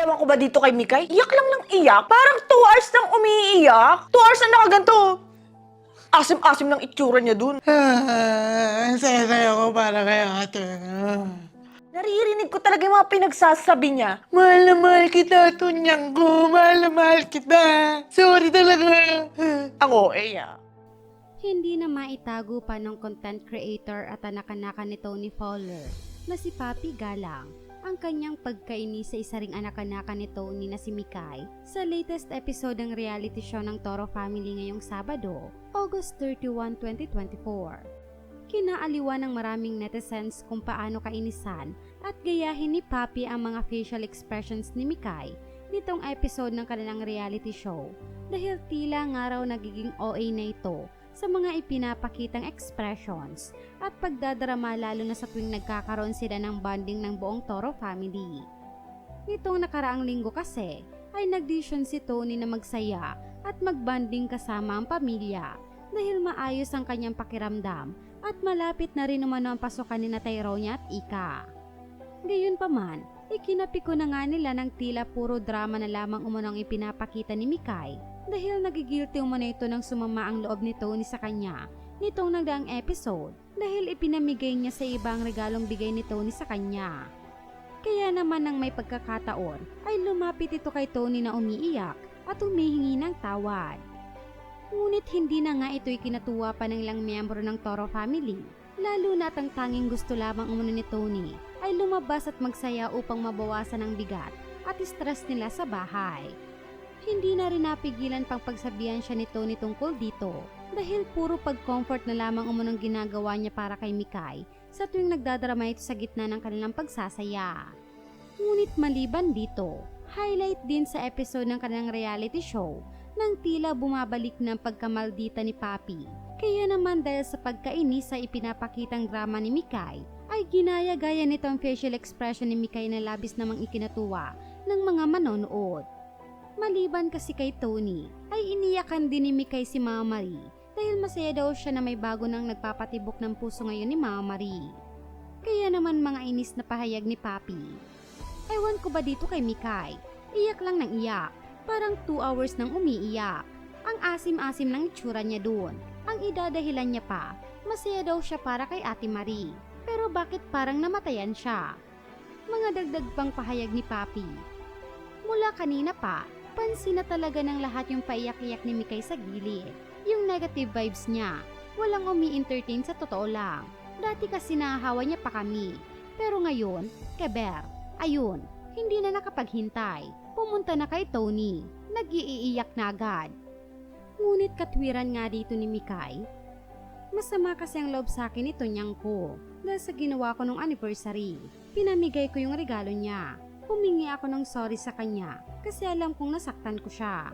Ewan ko ba dito kay Mikay? Iyak lang ng iyak. Parang 2 hours nang umiiyak. 2 hours na nakaganto. Asim-asim ng itsura niya dun. Ang saya-saya ko para kay ate. Naririnig ko talaga yung mga pinagsasabi niya. Mahal na mahal kita, tunyang ko. Mahal na mahal kita. Sorry talaga. Ang OA ah. Hindi na maitago pa ng content creator at anak-anakan ni Tony Fowler na si Papi Galang ang kanyang pagkaini sa isa ring anak-anakan ni Tony na si Mikay sa latest episode ng reality show ng Toro Family ngayong Sabado, August 31, 2024. Kinaaliwan ng maraming netizens kung paano kainisan at gayahin ni Papi ang mga facial expressions ni Mikay nitong episode ng kanilang reality show dahil tila nga raw nagiging OA na ito sa mga ipinapakitang expressions at pagdadrama lalo na sa tuwing nagkakaroon sila ng bonding ng buong Toro family. Nitong nakaraang linggo kasi ay nagdesisyon si Tony na magsaya at magbanding kasama ang pamilya dahil maayos ang kanyang pakiramdam at malapit na rin umano ang pasukan ni na Tyrone at Ika. Gayon pa man, ikinapiko na nga nila ng tila puro drama na lamang umano ang ipinapakita ni Mikay dahil nagigilty umano ito ng sumama ang loob ni Tony sa kanya nitong nagdaang episode dahil ipinamigay niya sa ibang regalong bigay ni Tony sa kanya. Kaya naman nang may pagkakataon ay lumapit ito kay Tony na umiiyak at humihingi ng tawad. Ngunit hindi na nga ito'y kinatuwa pa ng ilang miyembro ng Toro family, lalo na ang tanging gusto lamang umano ni Tony ay lumabas at magsaya upang mabawasan ang bigat at stress nila sa bahay. Hindi na rin napigilan pang pagsabihan siya ni Tony tungkol dito dahil puro pag-comfort na lamang umunong ginagawa niya para kay Mikay sa tuwing nagdadrama ito sa gitna ng kanilang pagsasaya. Ngunit maliban dito, highlight din sa episode ng kanilang reality show nang tila bumabalik ng pagkamaldita ni Papi. Kaya naman dahil sa pagkainis sa ipinapakitang drama ni Mikay, ay ginaya-gaya nito ang facial expression ni Mikay na labis namang ikinatuwa ng mga manonood. Maliban kasi kay Tony, ay iniyakan din ni Mikay si Mama Marie dahil masaya daw siya na may bago nang nagpapatibok ng puso ngayon ni Mama Marie. Kaya naman mga inis na pahayag ni Papi. Ewan ko ba dito kay Mikay? Iyak lang ng iyak. Parang 2 hours nang umiiyak. Ang asim-asim ng itsura niya doon. Ang idadahilan niya pa, masaya daw siya para kay Ate Marie. Pero bakit parang namatayan siya? Mga dagdag pang pahayag ni Papi. Mula kanina pa, pansin na talaga ng lahat yung paiyak-iyak ni Mikay sa gilid. Yung negative vibes niya. Walang umi-entertain sa totoo lang. Dati kasi nahahawa niya pa kami. Pero ngayon, keber, ayun, hindi na nakapaghintay. Pumunta na kay Tony. Nag-iiyak na agad. Ngunit katwiran nga dito ni Mikay. Masama kasi ang loob sa akin nito niyang ko dahil sa ginawa ko nung anniversary. Pinamigay ko yung regalo niya. Humingi ako ng sorry sa kanya kasi alam kong nasaktan ko siya.